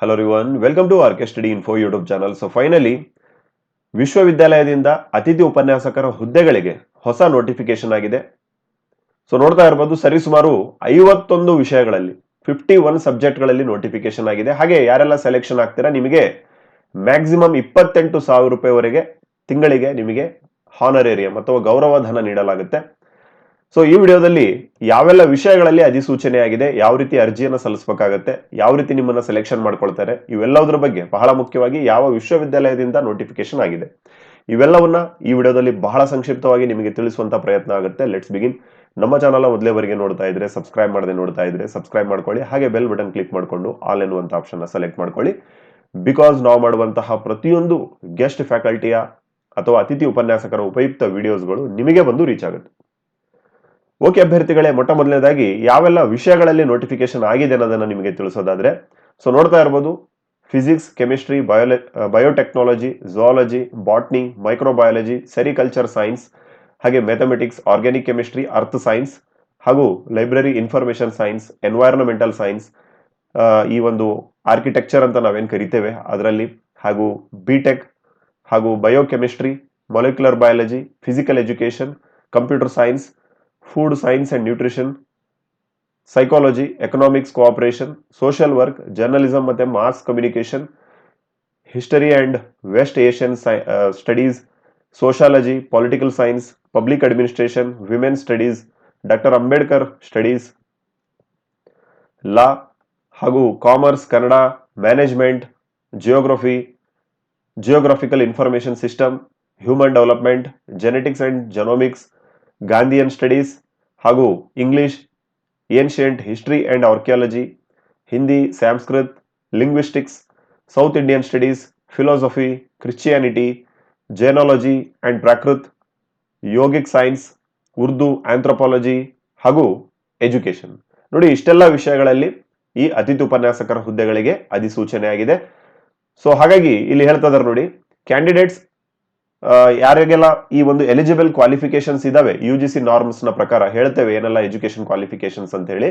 Hello everyone welcome to RK study info YouTube channel so finally ವಿಶ್ವವಿದ್ಯಾಲಯದಿಂದ ಅತಿಥಿ ಉಪನ್ಯಾಸಕರ ಹುದ್ದೆಗಳಿಗೆ ಹೊಸ ನೋಟಿಫಿಕೇಶನ್ ಆಗಿದೆ. ಸೊ ನೋಡ್ತಾ ಇರ್ಬೋದು, ಸರಿಸುಮಾರು ಐವತ್ತೊಂದು ವಿಷಯಗಳಲ್ಲಿ ಫಿಫ್ಟಿ ಒನ್ ಸಬ್ಜೆಕ್ಟ್ಗಳಲ್ಲಿ ನೋಟಿಫಿಕೇಶನ್ ಆಗಿದೆ. ಹಾಗೆ ಯಾರೆಲ್ಲ ಸೆಲೆಕ್ಷನ್ ಆಗ್ತೀರಾ, ನಿಮಗೆ ಮ್ಯಾಕ್ಸಿಮಮ್ ಇಪ್ಪತ್ತೆಂಟು ಸಾವಿರ ರೂಪಾಯಿವರೆಗೆ ತಿಂಗಳಿಗೆ ನಿಮಗೆ ಹಾನರೇರಿಯಂ ಅಥವಾ ಗೌರವಧನ ನೀಡಲಾಗುತ್ತೆ. ಸೊ ಈ ವಿಡಿಯೋದಲ್ಲಿ ಯಾವೆಲ್ಲ ವಿಷಯಗಳಲ್ಲಿ ಅಧಿಸೂಚನೆ ಆಗಿದೆ ಯಾವ ರೀತಿ ಅರ್ಜಿಯನ್ನು ಸಲ್ಲಿಸಬೇಕಾಗತ್ತೆ, ಯಾವ ರೀತಿ ನಿಮ್ಮನ್ನು ಸೆಲೆಕ್ಷನ್ ಮಾಡ್ಕೊಳ್ತಾರೆ, ಇವೆಲ್ಲದರ ಬಗ್ಗೆ ಬಹಳ ಮುಖ್ಯವಾಗಿ ಯಾವ ವಿಶ್ವವಿದ್ಯಾಲಯದಿಂದ ನೋಟಿಫಿಕೇಶನ್ ಆಗಿದೆ. ಇವೆಲ್ಲವನ್ನ ಈ ವಿಡಿಯೋದಲ್ಲಿ ಬಹಳ ಸಂಕ್ಷಿಪ್ತವಾಗಿ ನಿಮಗೆ ತಿಳಿಸುವಂತ ಪ್ರಯತ್ನ ಆಗುತ್ತೆ. ಲೆಟ್ಸ್ ಬಿಗಿನ್ ನಮ್ಮ ಚಾನಲ್ ಮೊದಲೇವರೆಗೆ ನೋಡ್ತಾ ಇದ್ರೆ ಸಬ್ಸ್ಕ್ರೈಬ್ ಮಾಡದೆ ನೋಡ್ತಾ ಇದ್ರೆ ಸಬ್ಸ್ಕ್ರೈಬ್ ಮಾಡ್ಕೊಳ್ಳಿ. ಹಾಗೆ ಬೆಲ್ ಬಟನ್ ಕ್ಲಿಕ್ ಮಾಡಿಕೊಂಡು ಆಲ್ ಎನ್ನುವಂತ ಆಪ್ಷನ್ ಸೆಲೆಕ್ಟ್ ಮಾಡ್ಕೊಳ್ಳಿ. ಬಿಕಾಸ್ ನಾವು ಮಾಡುವಂತಹ ಪ್ರತಿಯೊಂದು ಗೆಸ್ಟ್ ಫ್ಯಾಕಲ್ಟಿಯ ಅಥವಾ ಅತಿಥಿ ಉಪನ್ಯಾಸಕರ ಉಪಯುಕ್ತ ವಿಡಿಯೋಸ್ಗಳು ನಿಮಗೆ ಬಂದು ರೀಚ್ ಆಗುತ್ತೆ. ಓಕೆ ಅಭ್ಯರ್ಥಿಗಳೇ, ಮೊಟ್ಟ ಮೊದಲನೇದಾಗಿ ಯಾವೆಲ್ಲ ವಿಷಯಗಳಲ್ಲಿ ನೋಟಿಫಿಕೇಶನ್ ಆಗಿದೆ ಅನ್ನೋದನ್ನ ನಿಮಗೆ ತಿಳಿಸೋದಾದ್ರೆ ಸೊ ನೋಡ್ತಾ ಇರ್ಬೋದು physics chemistry ಬಯೋಲೆ biotechnology zoology botany microbiology sericulture science ಹಾಗೆ mathematics organic chemistry earth science ಹಾಗೂ library information science environmental science ಈ ಒಂದು ಆರ್ಕಿಟೆಕ್ಚರ್ ಅಂತ ನಾವೇನು ಕರಿತೇವೆ ಅದರಲ್ಲಿ, ಹಾಗೂ ಬಿಟೆಕ್ ಹಾಗೂ biochemistry molecular biology physical education computer science food science and nutrition psychology economics cooperation social work journalism ಮತ್ತೆ mass communication history and west Asian studies sociology political science public administration women studies doctor Ambedkar studies law ಹಾಗೂ commerce Kannada management geography geographical information system human development genetics and genomics Gandhian studies ಹಾಗೂ English ancient history and archaeology Hindi Sanskrit linguistics south Indian studies philosophy Christianity Jainology and Prakrit yogic science Urdu anthropology ಹಾಗೂ education ನೋಡಿ, ಇಷ್ಟೆಲ್ಲ ವಿಷಯಗಳಲ್ಲಿ ಈ ಅತಿಥಿ ಉಪನ್ಯಾಸಕರ ಹುದ್ದೆಗಳಿಗೆ ಅಧಿಸೂಚನೆ ಆಗಿದೆ ಸೊ ಹಾಗಾಗಿ ಇಲ್ಲಿ ಹೇಳ್ತಾ ನೋಡಿ ಕ್ಯಾಂಡಿಡೇಟ್ಸ್ ಯಾರಿಗೆಲ್ಲ ಈ ಒಂದು ಎಲಿಜಿಬಲ್ ಕ್ವಾಲಿಫಿಕೇಶನ್ಸ್ ಇದಾವೆ ಯು ಜಿ ಸಿ ನಾರ್ಮ್ಸ್ನ ಪ್ರಕಾರ ಹೇಳ್ತೇವೆ ಏನೆಲ್ಲ ಎಜುಕೇಶನ್ ಕ್ವಾಲಿಫಿಕೇಶನ್ಸ್ ಅಂತ ಹೇಳಿ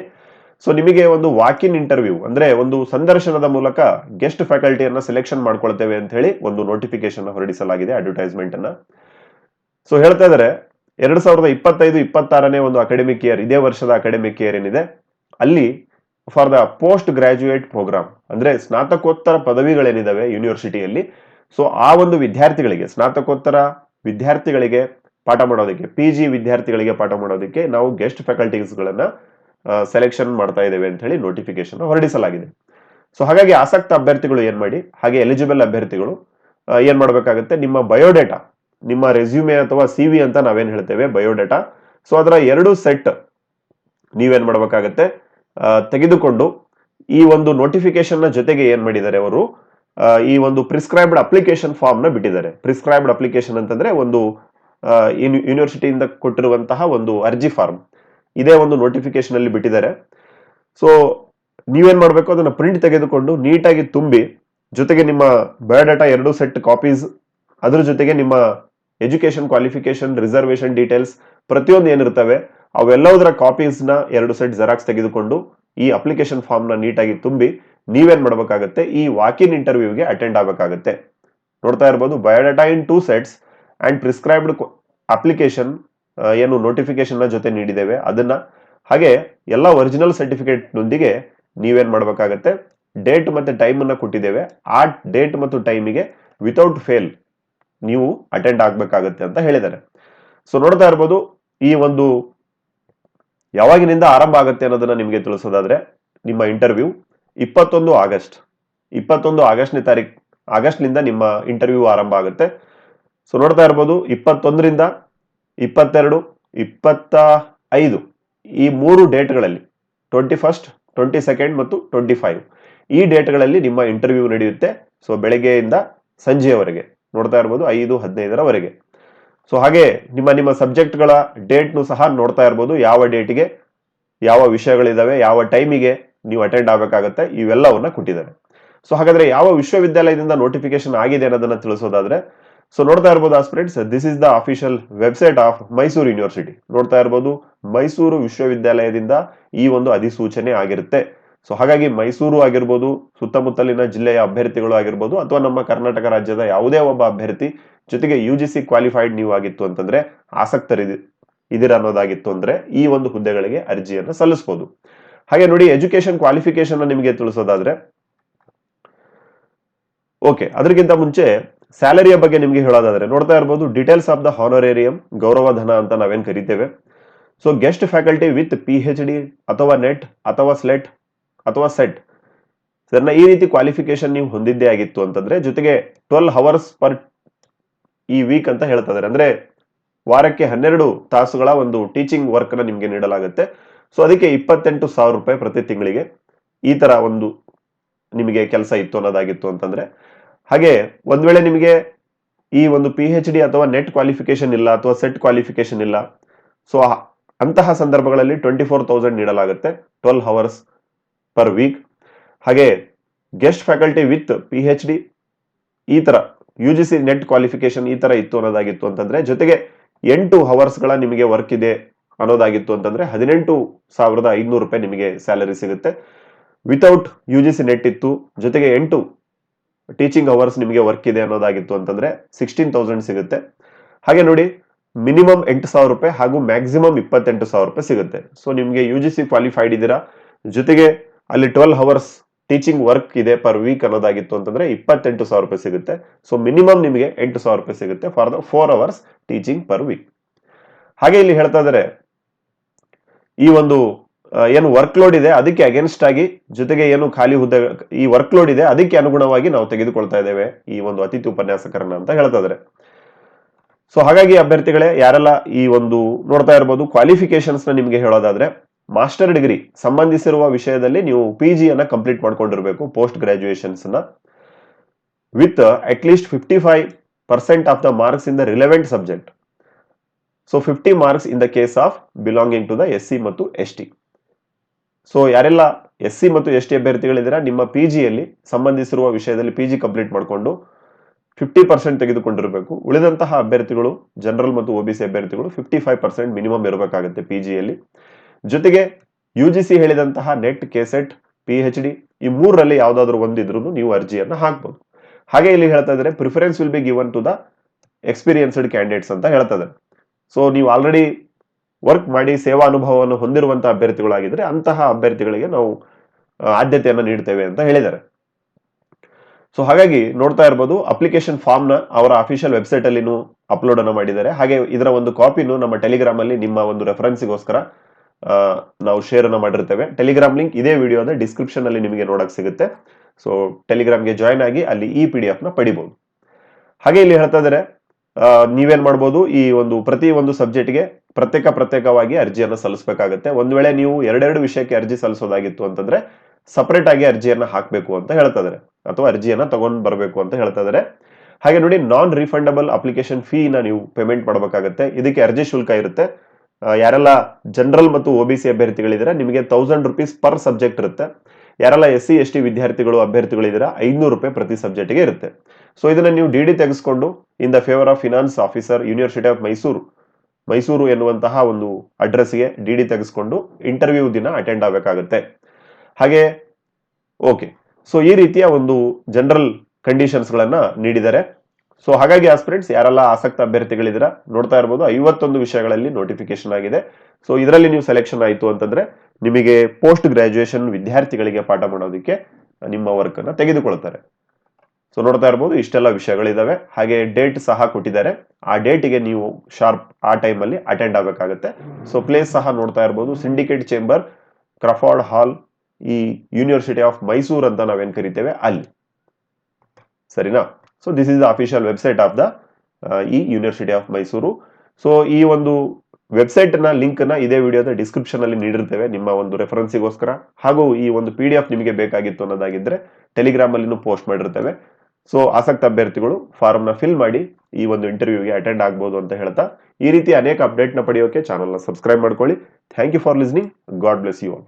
ಸೊ ನಿಮಗೆ ಒಂದು ವಾಕ್ ಇನ್ ಇಂಟರ್ವ್ಯೂ ಅಂದ್ರೆ ಒಂದು ಸಂದರ್ಶನದ ಮೂಲಕ ಗೆಸ್ಟ್ ಫ್ಯಾಕಲ್ಟಿಯನ್ನ ಸೆಲೆಕ್ಷನ್ ಮಾಡ್ಕೊಳ್ತೇವೆ ಅಂತ ಹೇಳಿ ಒಂದು ನೋಟಿಫಿಕೇಶನ್ ಹೊರಡಿಸಲಾಗಿದೆ ಅಡ್ವರ್ಟೈಸ್ಮೆಂಟ್ ಅನ್ನ. ಸೊ ಹೇಳ್ತಾ ಇದಾರೆ, ಎರಡ್ ಸಾವಿರದ ಇಪ್ಪತ್ತೈದು, ಇಪ್ಪತ್ತಾರನೇ ಒಂದು ಅಕಾಡೆಮಿಕ್ ಇಯರ್ ಇದೇ ವರ್ಷದ ಅಕಾಡೆಮಿಕ್ ಇಯರ್ ಏನಿದೆ. ಅಲ್ಲಿ for the post graduate program ಅಂದ್ರೆ ಸ್ನಾತಕೋತ್ತರ ಪದವಿಗಳೇನಿದಾವೆ ಯೂನಿವರ್ಸಿಟಿಯಲ್ಲಿ ಸೊ ಆ ಒಂದು ವಿದ್ಯಾರ್ಥಿಗಳಿಗೆ, ಸ್ನಾತಕೋತ್ತರ ವಿದ್ಯಾರ್ಥಿಗಳಿಗೆ ಪಾಠ ಮಾಡೋದಕ್ಕೆ ಪಿ ಜಿ ವಿದ್ಯಾರ್ಥಿಗಳಿಗೆ ಪಾಠ ಮಾಡೋದಕ್ಕೆ ನಾವು ಗೆಸ್ಟ್ ಫ್ಯಾಕಲ್ಟೀಸ್ಗಳನ್ನ ಸೆಲೆಕ್ಷನ್ ಮಾಡ್ತಾ ಇದ್ದೇವೆ ಅಂತ ಹೇಳಿ ನೋಟಿಫಿಕೇಶನ್ ಹೊರಡಿಸಲಾಗಿದೆ. ಸೊ ಹಾಗಾಗಿ ಆಸಕ್ತ ಅಭ್ಯರ್ಥಿಗಳು ಏನು ಮಾಡಿ, ಹಾಗೆ ಎಲಿಜಿಬಲ್ ಅಭ್ಯರ್ಥಿಗಳು ಏನು ಮಾಡಬೇಕಾಗುತ್ತೆ, ನಿಮ್ಮ ಬಯೋಡೇಟಾ ನಿಮ್ಮ ರೆಸ್ಯೂಮೆ ಅಥವಾ ಸಿ ವಿ ಅಂತ ನಾವೇನು ಹೇಳ್ತೇವೆ ಬಯೋಡೇಟಾ ಸೊ ಅದರ ಎರಡು ಸೆಟ್ ನೀವೇನು ಮಾಡಬೇಕಾಗತ್ತೆ ತೆಗೆದುಕೊಂಡು ಈ ಒಂದು ನೋಟಿಫಿಕೇಶನ್ ಜೊತೆಗೆ ಏನು ಮಾಡಿದ್ದಾರೆ ಅವರು ಈ ಒಂದು ಪ್ರಿಸ್ಕ್ರೈಬ್ಡ್ ಅಪ್ಲಿಕೇಶನ್ ಫಾರ್ಮ್ನ ಬಿಟ್ಟಿದ್ದಾರೆ. ಪ್ರಿಸ್ಕ್ರೈಬ್ಡ್ ಅಪ್ಲಿಕೇಶನ್ ಅಂತಂದ್ರೆ ಒಂದು ಯೂನಿವರ್ಸಿಟಿಯಿಂದ ಕೊಟ್ಟಿರುವಂತಹ ಒಂದು ಅರ್ಜಿ ಫಾರ್ಮ್ ಇದೇ ಒಂದು ನೋಟಿಫಿಕೇಶನ್ ಅಲ್ಲಿ ಬಿಟ್ಟಿದ್ದಾರೆ. ಸೊ ನೀವೇನ್ ಮಾಡಬೇಕು? ಅದನ್ನ ಪ್ರಿಂಟ್ ತೆಗೆದುಕೊಂಡು ನೀಟಾಗಿ ತುಂಬಿ, ಜೊತೆಗೆ ನಿಮ್ಮ ಬಯೋಡಾಟಾ ಎರಡು ಸೆಟ್ ಕಾಪೀಸ್ ಅದ್ರ ಜೊತೆಗೆ ನಿಮ್ಮ ಎಜುಕೇಶನ್ ಕ್ವಾಲಿಫಿಕೇಶನ್ ರಿಸರ್ವೇಶನ್ ಡೀಟೇಲ್ಸ್ ಪ್ರತಿಯೊಂದು ಏನಿರ್ತವೆ ಅವೆಲ್ಲದರ ಕಾಪೀಸ್ನ ಎರಡು ಸೆಟ್ ಜೆರಾಕ್ಸ್ ತೆಗೆದುಕೊಂಡು ಈ ಅಪ್ಲಿಕೇಶನ್ ಫಾರ್ಮ್ನ ನೀಟಾಗಿ ತುಂಬಿ ನೀವೇನ್ ಮಾಡಬೇಕಾಗತ್ತೆ? ಈ ವಾಕ್ ಇನ್ ಇಂಟರ್ವ್ಯೂಗೆ ಅಟೆಂಡ್ ಆಗಬೇಕಾಗತ್ತೆ. ನೋಡ್ತಾ ಇರ್ಬೋದು biodata in two sets and prescribed application ಏನು ನೋಟಿಫಿಕೇಶನ್ ಜೊತೆ ನೀಡಿದ್ದೇವೆ. ಅದನ್ನ, ಹಾಗೆ ಎಲ್ಲ ಒರಿಜಿನಲ್ ಸರ್ಟಿಫಿಕೇಟ್ ನೊಂದಿಗೆ ನೀವೇನ್ ಮಾಡಬೇಕಾಗತ್ತೆ? ಡೇಟ್ ಮತ್ತೆ ಟೈಮ್ ಅನ್ನ ಕೊಟ್ಟಿದ್ದೇವೆ. ಆ ಡೇಟ್ ಮತ್ತು ಟೈಮಿಗೆ ವಿತೌಟ್ ಫೇಲ್ ನೀವು ಅಟೆಂಡ್ ಆಗ್ಬೇಕಾಗತ್ತೆ ಅಂತ ಹೇಳಿದ್ದಾರೆ. ಸೊ ನೋಡ್ತಾ ಇರ್ಬೋದು, ಈ ಒಂದು ಯಾವಾಗಿನಿಂದ ಆರಂಭ ಆಗುತ್ತೆ ಅನ್ನೋದನ್ನ ನಿಮಗೆ ತಿಳಿಸೋದಾದ್ರೆ, ನಿಮ್ಮ ಇಂಟರ್ವ್ಯೂ ಇಪ್ಪತ್ತೊಂದು ಆಗಸ್ಟ್. ಇಪ್ಪತ್ತೊಂದು ಆಗಸ್ಟ್ನೇ ತಾರೀಕು ಆಗಸ್ಟ್ನಿಂದ ನಿಮ್ಮ ಇಂಟರ್ವ್ಯೂ ಆರಂಭ ಆಗುತ್ತೆ. ಸೊ ನೋಡ್ತಾ ಇರ್ಬೋದು, ಇಪ್ಪತ್ತೊಂದರಿಂದ ಇಪ್ಪತ್ತೆರಡು ಇಪ್ಪತ್ತ ಐದು ಈ ಮೂರು ಡೇಟ್ಗಳಲ್ಲಿ ಟ್ವೆಂಟಿ ಫಸ್ಟ್ ಟ್ವೆಂಟಿ ಸೆಕೆಂಡ್ ಮತ್ತು ಟ್ವೆಂಟಿ ಫೈವ್ ಈ ಡೇಟ್ಗಳಲ್ಲಿ ನಿಮ್ಮ ಇಂಟರ್ವ್ಯೂ ನಡೆಯುತ್ತೆ. ಸೊ ಬೆಳಗ್ಗೆಯಿಂದ ಸಂಜೆಯವರೆಗೆ ನೋಡ್ತಾ ಇರ್ಬೋದು, ಐದು, ಹದಿನೈದರವರೆಗೆ. ಸೊ ಹಾಗೆ ನಿಮ್ಮ ನಿಮ್ಮ ಸಬ್ಜೆಕ್ಟ್ಗಳ ಡೇಟ್ನು ಸಹ ನೋಡ್ತಾ ಇರ್ಬೋದು, ಯಾವ ಡೇಟಿಗೆ ಯಾವ ವಿಷಯಗಳಿದ್ದಾವೆ ಯಾವ ಟೈಮಿಗೆ ನೀವು ಅಟೆಂಡ್ ಆಗಬೇಕಾಗತ್ತೆ, ಇವೆಲ್ಲವನ್ನ ಕೊಟ್ಟಿದ್ದಾರೆ. ಸೊ ಹಾಗಾದ್ರೆ ಯಾವ ವಿಶ್ವವಿದ್ಯಾಲಯದಿಂದ ನೋಟಿಫಿಕೇಶನ್ ಆಗಿದೆ ಅನ್ನೋದನ್ನ ತಿಳಿಸೋದಾದ್ರೆ ಸೊ ನೋಡ್ತಾ ಇರ್ಬೋದು aspirants this is the official website of Mysuru university ನೋಡ್ತಾ ಇರ್ಬೋದು ಮೈಸೂರು ವಿಶ್ವವಿದ್ಯಾಲಯದಿಂದ ಈ ಒಂದು ಅಧಿಸೂಚನೆ ಆಗಿರುತ್ತೆ. ಸೊ ಹಾಗಾಗಿ ಮೈಸೂರು ಆಗಿರ್ಬೋದು, ಸುತ್ತಮುತ್ತಲಿನ ಜಿಲ್ಲೆಯ ಅಭ್ಯರ್ಥಿಗಳು ಆಗಿರ್ಬೋದು, ಅಥವಾ ನಮ್ಮ ಕರ್ನಾಟಕ ರಾಜ್ಯದ ಯಾವುದೇ ಒಬ್ಬ ಅಭ್ಯರ್ಥಿ ಜೊತೆಗೆ ಯು ಜಿ ಸಿ ಕ್ವಾಲಿಫೈಡ್ ನೀವು ಆಗಿತ್ತು ಅಂತಂದ್ರೆ ಆಸಕ್ತರಿದಿ, ಇದಿರ ಅನ್ನೋದಾಗಿತ್ತು ಅಂದ್ರೆ ಈ ಒಂದು ಹುದ್ದೆಗಳಿಗೆ ಅರ್ಜಿಯನ್ನು ಸಲ್ಲಿಸಬಹುದು ಹಾಗೆ ನೋಡಿ ಎಜುಕೇಶನ್ ಕ್ವಾಲಿಫಿಕೇಶನ್ ನಿಮಗೆ ತಿಳಿಸೋದಾದ್ರೆ, ಓಕೆ, ಅದಕ್ಕಿಂತ ಮುಂಚೆ ಸ್ಯಾಲರಿಯ ಬಗ್ಗೆ ನಿಮಗೆ ಹೇಳೋದಾದ್ರೆ, ನೋಡ್ತಾ ಇರ್ಬೋದು ಡೀಟೇಲ್ಸ್ ಆಫ್ ದ ಹಾನರೇರಿಯಂ ಗೌರವಧನ ಅಂತ ನಾವೇನ್ ಕರಿತೇವೆ. So guest faculty with P H D ಅಥವಾ ನೆಟ್ ಅಥವಾ ಸ್ಲೆಟ್ ಅಥವಾ ಸೆಟ್ ಸರ್ ಈ ರೀತಿ ಕ್ವಾಲಿಫಿಕೇಶನ್ ನೀವು ಹೊಂದಿದ್ದೇ ಆಗಿತ್ತು ಅಂತಂದ್ರೆ, ಜೊತೆಗೆ ಟ್ವೆಲ್ ಹವರ್ಸ್ ಪರ್ ಈ ವೀಕ್ ಅಂತ ಹೇಳ್ತಾ ಇದಾರೆ. ಅಂದ್ರೆ ವಾರಕ್ಕೆ ಹನ್ನೆರಡು ತಾಸುಗಳ ಒಂದು ಟೀಚಿಂಗ್ ವರ್ಕ್ನ ನಿಮ್ಗೆ ನೀಡಲಾಗುತ್ತೆ. ಸೊ ಅದಕ್ಕೆ ಇಪ್ಪತ್ತೆಂಟು ಸಾವಿರ ರೂಪಾಯಿ ಪ್ರತಿ ತಿಂಗಳಿಗೆ ಈ ತರ ಒಂದು ನಿಮಗೆ ಕೆಲಸ ಇತ್ತು ಅನ್ನೋದಾಗಿತ್ತು ಅಂತಂದ್ರೆ, ಹಾಗೆ ಒಂದ್ ವೇಳೆ ನಿಮಗೆ ಈ ಒಂದು ಪಿ ಎಚ್ ಡಿ ಅಥವಾ ನೆಟ್ ಕ್ವಾಲಿಫಿಕೇಶನ್ ಇಲ್ಲ ಅಥವಾ ಸೆಟ್ ಕ್ವಾಲಿಫಿಕೇಶನ್ ಇಲ್ಲ ಸೊ ಅಂತಹ ಸಂದರ್ಭಗಳಲ್ಲಿ ಟ್ವೆಂಟಿ ಫೋರ್ ತೌಸಂಡ್ ನೀಡಲಾಗುತ್ತೆ ಟ್ವೆಲ್ ಅವರ್ಸ್ ಪರ್ ವೀಕ್ ಹಾಗೆ guest faculty with P H D ಈ ತರ U G C NET qualification ಈ ತರ ಇತ್ತು ಅನ್ನೋದಾಗಿತ್ತು ಅಂತಂದ್ರೆ, ಜೊತೆಗೆ ಎಂಟು ಗಳ ನಿಮಗೆ ವರ್ಕ್ ಇದೆ. ಅನ್ನೋದಾಗಿತ್ತು ಅಂತಂದ್ರೆ ಹದಿನೆಂಟು ಸಾವಿರದ ಐನೂರು ರೂಪಾಯಿ ನಿಮಗೆ ಸ್ಯಾಲರಿ ಸಿಗುತ್ತೆ. Without U G C NET ಇತ್ತು, ಜೊತೆಗೆ ಎಂಟು ಟೀಚಿಂಗ್ ಅವರ್ಸ್ ನಿಮಗೆ ವರ್ಕ್ ಇದೆ ಅನ್ನೋದಾಗಿತ್ತು ಅಂತಂದ್ರೆ ಸಿಕ್ಸ್ಟೀನ್ ತೌಸಂಡ್ ಸಿಗುತ್ತೆ. ಹಾಗೆ ನೋಡಿ ಮಿನಿಮಮ್ ಎಂಟು ಸಾವಿರ ರೂಪಾಯಿ ಹಾಗೂ ಮ್ಯಾಕ್ಸಿಮಮ್ ಇಪ್ಪತ್ತೆಂಟು ಸಾವಿರ ರೂಪಾಯಿ ಸಿಗುತ್ತೆ. ಸೊ ನಿಮಗೆ ಯು ಜಿ ಸಿ ಕ್ವಾಲಿಫೈಡ್ ಇದ್ದೀರಾ? ಜೊತೆಗೆ ಅಲ್ಲಿ ಟ್ವೆಲ್ ಅವರ್ಸ್ ಟೀಚಿಂಗ್ ವರ್ಕ್ ಇದೆ ಪರ್ ವೀಕ್ ಅನ್ನೋದಾಗಿತ್ತು ಅಂತಂದ್ರೆ ಇಪ್ಪತ್ತೆಂಟು ಸಾವಿರ ರೂಪಾಯಿ ಸಿಗುತ್ತೆ. ಸೊ ಮಿನಿಮಮ್ ನಿಮಗೆ ಎಂಟು ಸಾವಿರ ರೂಪಾಯಿ ಸಿಗುತ್ತೆ for the four hours teaching per week ಹಾಗೆ ಇಲ್ಲಿ ಹೇಳ್ತಾ ಇದ್ದಾರೆ ಈ ಒಂದು ಏನು ವರ್ಕ್ ಲೋಡ್ ಇದೆ, ಅದಕ್ಕೆ ಅಗೇನ್ಸ್ಟ್ ಆಗಿ ಜೊತೆಗೆ ಏನು ಖಾಲಿ ಹುದ್ದೆ, ಈ ವರ್ಕ್ ಲೋಡ್ ಇದೆ, ಅದಕ್ಕೆ ಅನುಗುಣವಾಗಿ ನಾವು ತೆಗೆದುಕೊಳ್ತಾ ಇದ್ದೇವೆ ಈ ಒಂದು ಅತಿಥಿ ಉಪನ್ಯಾಸಕರನ್ನ ಅಂತ ಹೇಳ್ತಾ ಇದ್ದಾರೆ. ಸೊ ಹಾಗಾಗಿ ಅಭ್ಯರ್ಥಿಗಳೇ, ಯಾರೆಲ್ಲ ಈ ಒಂದು ನೋಡ್ತಾ ಇರ್ಬೋದು ಕ್ವಾಲಿಫಿಕೇಶನ್ಸ್ನ ನಿಮಗೆ ಹೇಳೋದಾದ್ರೆ ಮಾಸ್ಟರ್ ಡಿಗ್ರಿ ಸಂಬಂಧಿಸಿರುವ ವಿಷಯದಲ್ಲಿ ನೀವು ಪಿ ಜಿ ಅನ್ನ ಕಂಪ್ಲೀಟ್ ಮಾಡ್ಕೊಂಡಿರ್ಬೇಕು post ಗ್ರಾಜುಯೇಷನ್ಸ್ನ. With at least fifty five percent of the marks in the relevant subject so fifty marks in the case of belonging to the S C ಮತ್ತು S T so ಯಾರೆಲ್ಲ S C ಮತ್ತು S T ಅಭ್ಯರ್ಥಿಗಳಿದ್ದೀರಾ, ನಿಮ್ಮ P ಜಿಯಲ್ಲಿ ಸಂಬಂಧಿಸಿರುವ ವಿಷಯದಲ್ಲಿ P G complete ಮಾಡಿಕೊಂಡು fifty percent ತೆಗೆದುಕೊಂಡಿರಬೇಕು. ಉಳಿದಂತಹ ಅಭ್ಯರ್ಥಿಗಳು ಜನರಲ್ ಮತ್ತು ಒ ಬಿ ಸಿ ಅಭ್ಯರ್ಥಿಗಳು ಫಿಫ್ಟಿ ಫೈವ್ ಪರ್ಸೆಂಟ್ ಮಿನಿಮಮ್ ಇರಬೇಕಾಗುತ್ತೆ ಪಿ ಜಿಯಲ್ಲಿ ಜೊತೆಗೆ ಯು ಜಿ ಸಿ ಹೇಳಿದಂತಹ NET KSET P H D ಈ ಮೂರರಲ್ಲಿ ಯಾವುದಾದ್ರೂ ಒಂದಿದ್ರು ನೀವು ಅರ್ಜಿಯನ್ನು ಹಾಕ್ಬೋದು. ಹಾಗೆ ಇಲ್ಲಿ ಹೇಳ್ತಾ ಇದ್ದಾರೆ preference will be given to the experienced candidates ಅಂತ ಹೇಳ್ತಾ ಇದ್ದಾರೆ. ಸೊ ನೀವು ಆಲ್ರೆಡಿ ವರ್ಕ್ ಮಾಡಿ ಸೇವಾ ಅನುಭವವನ್ನು ಹೊಂದಿರುವಂತಹ ಅಭ್ಯರ್ಥಿಗಳಾಗಿದ್ರೆ ಅಂತಹ ಅಭ್ಯರ್ಥಿಗಳಿಗೆ ನಾವು ಆದ್ಯತೆಯನ್ನು ನೀಡ್ತೇವೆ ಅಂತ ಹೇಳಿದ್ದಾರೆ. ಸೊ ಹಾಗಾಗಿ ನೋಡ್ತಾ ಇರ್ಬೋದು ಅಪ್ಲಿಕೇಶನ್ ಫಾರ್ಮ್ನ ಅವರ ಅಫಿಷಿಯಲ್ ವೆಬ್ಸೈಟ್ ಅಲ್ಲಿ ಅಪ್ಲೋಡ್ ಅನ್ನು ಮಾಡಿದ್ದಾರೆ. ಹಾಗೆ ಇದರ ಒಂದು ಕಾಪಿನು ನಮ್ಮ ಟೆಲಿಗ್ರಾಮ್ ಅಲ್ಲಿ ನಿಮ್ಮ ಒಂದು ರೆಫರೆನ್ಸ್ಗೋಸ್ಕರ ನಾವು ಶೇರ್ ಅನ್ನು ಮಾಡಿರ್ತೇವೆ. ಟೆಲಿಗ್ರಾಮ್ ಲಿಂಕ್ ಇದೇ ವಿಡಿಯೋದ ಡಿಸ್ಕ್ರಿಪ್ಷನ್ ಅಲ್ಲಿ ನಿಮಗೆ ನೋಡಕ್ ಸಿಗುತ್ತೆ. ಸೊ ಟೆಲಿಗ್ರಾಮ್ಗೆ ಜಾಯ್ನ್ ಆಗಿ ಅಲ್ಲಿ ಈ ಪಿ ಡಿ ಎಫ್ನ ಪಡಿಬಹುದು ಹಾಗೆ ಇಲ್ಲಿ ಹೇಳ್ತಾ ಇದ್ದಾರೆ ನೀವೇನ್ ಮಾಡ್ಬೋದು, ಈ ಒಂದು ಪ್ರತಿ ಒಂದು ಸಬ್ಜೆಕ್ಟ್ಗೆ ಪ್ರತ್ಯೇಕ ಪ್ರತ್ಯೇಕವಾಗಿ ಅರ್ಜಿಯನ್ನು ಸಲ್ಲಿಸಬೇಕಾಗುತ್ತೆ. ಒಂದ್ ವೇಳೆ ನೀವು ಎರಡೆರಡು ವಿಷಯಕ್ಕೆ ಅರ್ಜಿ ಸಲ್ಲಿಸೋದಾಗಿತ್ತು ಅಂತಂದ್ರೆ ಸಪರೇಟ್ ಆಗಿ ಅರ್ಜಿಯನ್ನ ಹಾಕಬೇಕು ಅಂತ ಹೇಳ್ತಾ ಇದ್ದಾರೆ ಅಥವಾ ಅರ್ಜಿಯನ್ನ ತಗೊಂಡ್ ಬರಬೇಕು ಅಂತ ಹೇಳ್ತಾ ಇದ್ದಾರೆ ಹಾಗೆ ನೋಡಿ ನಾನ್ ರಿಫಂಡಬಲ್ ಅಪ್ಲಿಕೇಶನ್ ಫೀ ನ ನೀವು ಪೇಮೆಂಟ್ ಮಾಡಬೇಕಾಗುತ್ತೆ. ಇದಕ್ಕೆ ಅರ್ಜಿ ಶುಲ್ಕ ಇರುತ್ತೆ. ಯಾರೆಲ್ಲ ಜನರಲ್ ಮತ್ತು ಒ ಬಿ ಸಿ ಅಭ್ಯರ್ಥಿಗಳಿದ್ರೆ ನಿಮಗೆ ತೌಸಂಡ್ ರುಪೀಸ್ ಪರ್ ಸಬ್ಜೆಕ್ಟ್ ಇರುತ್ತೆ. ಯಾರೆಲ್ಲ ಎಸ್ ಸಿ ಎಸ್ ಟಿ ವಿದ್ಯಾರ್ಥಿಗಳು, ಅಭ್ಯರ್ಥಿಗಳಿದ್ದೀರಾ ಐನೂರು ರೂಪಾಯಿ ಪ್ರತಿ ಸಬ್ಜೆಕ್ಟ್ಗೆ ಇರುತ್ತೆ. ಸೊ ಇದನ್ನ ನೀವು D D ತೆಗೆಸ್ಕೊಂಡು in the favour of finance officer university of Mysuru Mysuru ಎನ್ನುವಂತಹ ಒಂದು ಅಡ್ರೆಸ್ಗೆ ಡಿ ಡಿ ತೆಗೆಸ್ಕೊಂಡು ಇಂಟರ್ವ್ಯೂ ದಿನ ಅಟೆಂಡ್ ಆಗಬೇಕಾಗುತ್ತೆ. ಹಾಗೆ ಓಕೆ ಸೊ ಈ ರೀತಿಯ ಒಂದು ಜನರಲ್ ಕಂಡೀಷನ್ಸ್ ಗಳನ್ನ ನೀಡಿದ್ದಾರೆ ಸೊ ಹಾಗಾಗಿ ಆಸ್ಪಿರೆಂಟ್ಸ್ ಯಾರೆಲ್ಲ ಆಸಕ್ತ ಅಭ್ಯರ್ಥಿಗಳಿದ್ರ ನೋಡ್ತಾ ಇರ್ಬೋದು, ಐವತ್ತೊಂದು ವಿಷಯಗಳಲ್ಲಿ ನೋಟಿಫಿಕೇಶನ್ ಆಗಿದೆ. ಸೊ ಇದರಲ್ಲಿ ನೀವು ಸೆಲೆಕ್ಷನ್ ಆಯಿತು ಅಂತಂದ್ರೆ, ನಿಮಗೆ ಪೋಸ್ಟ್ ಗ್ರಾಜುಯೇಷನ್ ವಿದ್ಯಾರ್ಥಿಗಳಿಗೆ ಪಾಠ ಮಾಡೋದಕ್ಕೆ ನಿಮ್ಮ ವರ್ಕ್ ಅನ್ನ ತೆಗೆದುಕೊಳ್ತಾರೆ. ಸೊ ನೋಡ್ತಾ ಇರ್ಬೋದು, ಇಷ್ಟೆಲ್ಲ ವಿಷಯಗಳಿದಾವೆ. ಹಾಗೆ ಡೇಟ್ ಸಹ ಕೊಟ್ಟಿದ್ದಾರೆ. ಆ ಡೇಟಿಗೆ ನೀವು ಶಾರ್ಪ್ ಆ ಟೈಮಲ್ಲಿ ಅಟೆಂಡ್ ಆಗಬೇಕಾಗುತ್ತೆ. ಸೊ ಪ್ಲೇಸ್ ಸಹ ನೋಡ್ತಾ ಇರ್ಬೋದು. ಸಿಂಡಿಕೇಟ್ ಚೇಂಬರ್ ಕ್ರಫಾರ್ಡ್ ಹಾಲ್ ಈ ಯೂನಿವರ್ಸಿಟಿ ಆಫ್ ಮೈಸೂರ್ ಅಂತ ನಾವೇನು ಕರಿತೇವೆ, ಅಲ್ಲಿ. ಸರಿನಾ? So this is the official website of the ಈ ಯೂನಿವರ್ಸಿಟಿ ಆಫ್ ಮೈಸೂರು ಸೊ ಈ ಒಂದು ವೆಬ್ಸೈಟ್ನ ಲಿಂಕ್ನ ಇದೇ ವಿಡಿಯೋದ ಡಿಸ್ಕ್ರಿಪ್ಷನ್ ಅಲ್ಲಿ ನೀಡಿರ್ತೇವೆ ನಿಮ್ಮ ಒಂದು ರೆಫರೆನ್ಸಿಗೋಸ್ಕರ ಹಾಗೂ ಈ ಒಂದು ಪಿ ಡಿ ಎಫ್ ನಿಮಗೆ ಬೇಕಾಗಿತ್ತು ಅನ್ನೋದಾಗಿದ್ರೆ ಟೆಲಿಗ್ರಾಮಲ್ಲಿನೂ ಪೋಸ್ಟ್ ಮಾಡಿರ್ತೇವೆ. ಸೊ ಆಸಕ್ತ ಅಭ್ಯರ್ಥಿಗಳು ಫಾರ್ಮ್ನ ಫಿಲ್ ಮಾಡಿ ಈ ಒಂದು ಇಂಟರ್ವ್ಯೂಗೆ ಅಟೆಂಡ್ ಆಗ್ಬೋದು ಅಂತ ಹೇಳ್ತಾ ಈ ರೀತಿ ಅನೇಕ ಅಪ್ಡೇಟ್ನ ಪಡೆಯೋಕೆ ಚಾನಲ್ನ ಸಬ್ಸ್ಕ್ರೈಬ್ ಮಾಡ್ಕೊಳ್ಳಿ. Thank you for listening God bless you all